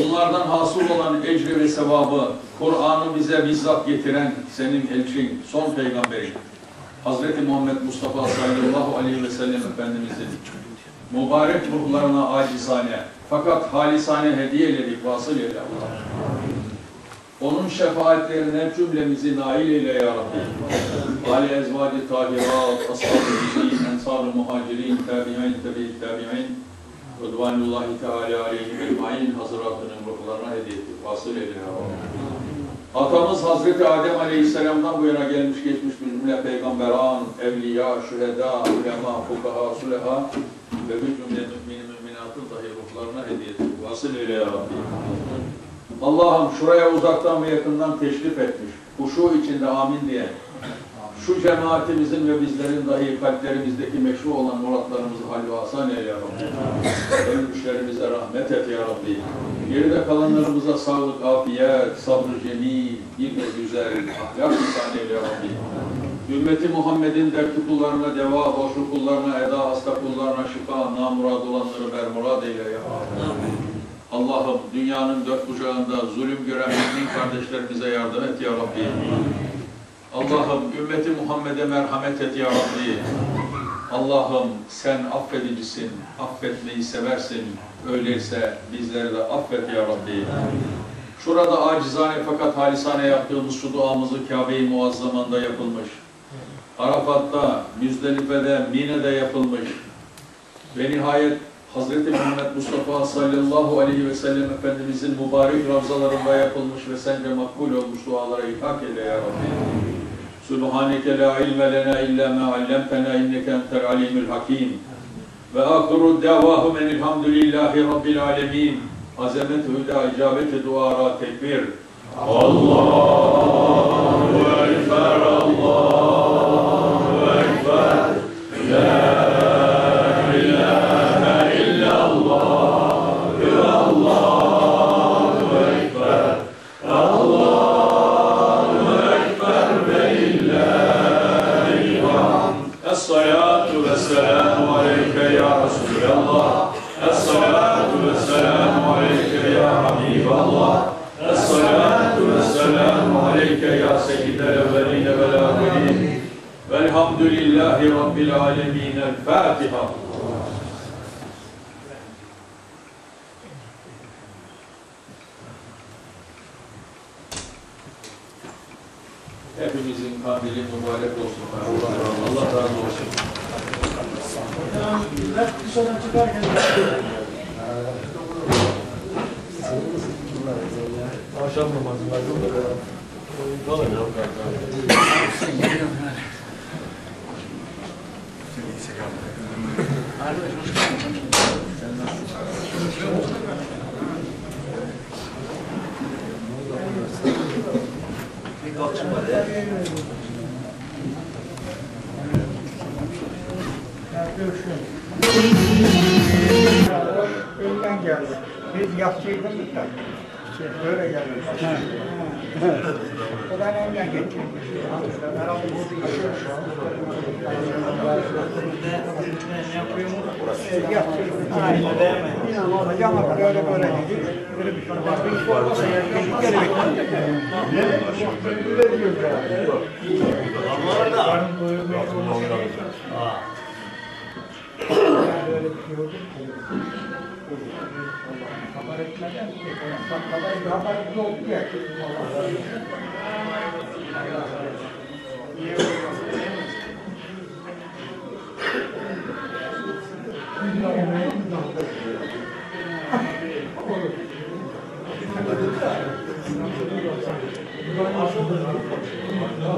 Bunlardan hasıl olan ecri ve sevabı, Kur'an'ı bize bizzat getiren senin elçin, son peygamberin, Hazreti Muhammed Mustafa sallallahu aleyhi ve sellem Efendimiz'in mübarek ruhlarına acizane fakat halisane hediye eyledik, vasıl eyle Allah. Onun şefaatlerine cümlemizi nail eyle ya Rabbi. Ali ezvacı tahirat, ashab-ı izin, ensar-ı muhacirin, tabi'in, tabi'in, tabi'in, Rıdvanullahi Teala aleyhi ecmain hazıratının ruhlarına hediye ettik. Vasıl eyle. Atamız Hazreti Adem Aleyhisselam'dan bu yana gelmiş geçmiş cümle peygamberan, evliya, şüheda, ulema, fukaha, suleha ve bir cümle mümin müminatın dahi ruhlarına hediye ettik. Vasıl eyle ya Rabbi. Allah'ım şuraya uzaktan ve yakından teşrif etmiş. Huşu içinde amin diye. Şu cemaatimizin ve bizlerin dahi kalplerimizdeki meşru olan muratlarımızı hal ve asan eyle ya Rabbi. Ölmüşlerimize rahmet et ya Rabbi. Geride kalanlarımıza sağlık, afiyet, sabrı cemil, bir ve güzel ahlak ihsan eyle ya Rabbi. Ümmeti Muhammed'in dertli kullarına deva, boşlu kullarına eda, hasta kullarına şifa, namurad olanları bermurad eyle ya Rabbi. Allah'ım dünyanın dört bucağında zulüm gören mümin kardeşlerimize yardım et ya Rabbi. Allah'ım ümmeti Muhammed'e merhamet et ya Rabbi. Allah'ım sen affedicisin, affetmeyi seversin. Öyleyse bizleri de affet ya Rabbi. Şurada acizane fakat halisane yaptığımız şu duamızı Kabe-i Muazzama'nda yapılmış. Arafat'ta, Müzdelife'de, Mine'de yapılmış. Ve nihayet Hazreti Muhammed Mustafa sallallahu aleyhi ve sellem Efendimizin mübarek ravzalarında yapılmış ve sence makbul olmuş dualara ilhak eyle ya Rabbi. سبحانك لا علم لنا إلا ما علمتنا إنك أنت العليم الحكيم. وآخر الدعواهم أن الحمد لله رب العالمين. عزمته لا إجابة دعاء تكبير. الله أكبر الله Es-salatu ve-selamu aleyke ya seyyidel evveline vel ahirin. Velhamdülillahi Rabbil alemin. El-Fatiha. Hepimizin kandili mübarek olsun. Allah razı olsun. Akşam namazında Önden geldi. Biz yapsaydık da. Şey, böyle geldi. O da önden geçti. Herhalde burada yaşıyor şu an. Şey, yapsaydık. Aynen. Hocam bak böyle böyle dedi. Böyle bir şey var. Bir şey olmasa bir kere Öyle diyor ya. Karnım doyurmaya olmasa yani öyle bir şey oldu. Haber etmeden, haber, haber yoktu ya.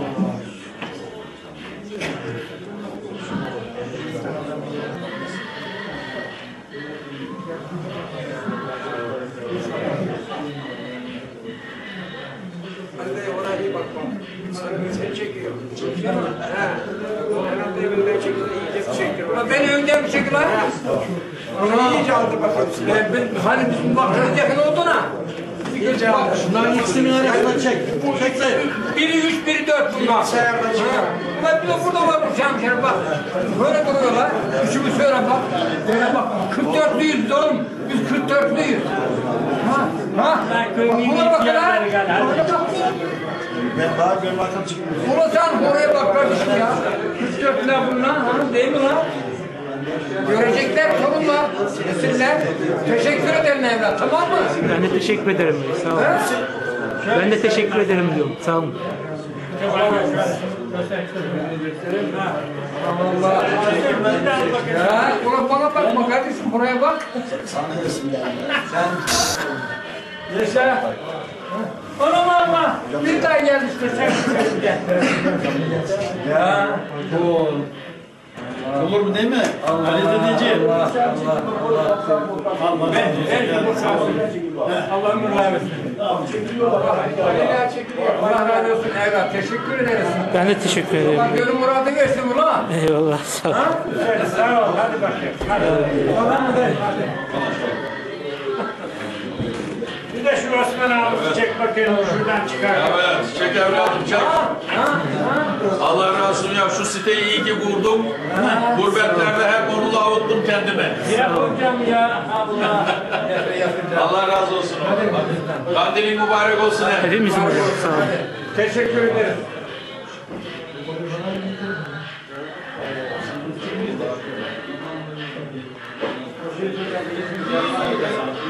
Hadi bak. Seni çekiyor. Çekiyor mu? He. Hemen de evinden çekiyor. İyice bir çekiyor. Ama beni önden bir çekiyor. Onu iyice aldı bakalım. Ben, ben, hani bizim bakırız yakın oldu na. Gece aldı. Bunların ikisinin arasında çek. Çek dayı. Biri üç, biri dört bunlar. Ha. Ulan bir de burada varmış hemşerim bak. Böyle duruyorlar. Üçümüz şöyle bak. Böyle bak. 44'lüyüz oğlum. Biz 44'lüyüz. Ha? Ha? Buna bak lan. Ben daha gönül akım çıkmıyor. Ulan sen oraya bak kardeşim ya. 44'ler bunlar. Ha? Değil mi lan? Görecekler torunlar, nesiller. Teşekkür ederim evlat, tamam mı? Ben de teşekkür ederim. Sağ olun. Ben de teşekkür ederim diyorum. Sağ olun. Allah. Ya ulan bana bakma kardeşim buraya bak. Yaşa. Anam ama bir daha gelmiştir sen sen gel. Ya bu Olur mu değil mi? Ali dedeciğim. Allah Allah. Ben ben bu Allah'ım razı olsun. Allah razı olsun evlat. Teşekkür ederiz. Ben de teşekkür ederim. Bak gönül muradı geçsin ulan. Eyvallah. Sağ olun. Sağ ol. Hadi bakayım. Hadi. Bir şu Osman abi çek bakayım şuradan çıkar. Evet, çek evladım çek. Allah razı olsun ya şu siteyi iyi ki kurdum. Gurbetlerde hep onunla avuttum kendime. Ya hocam ya Allah. Allah razı olsun. Kandilin mübarek olsun hep. Hepimizin hocam. Sağ olun. Teşekkür ederim. Seni gördüm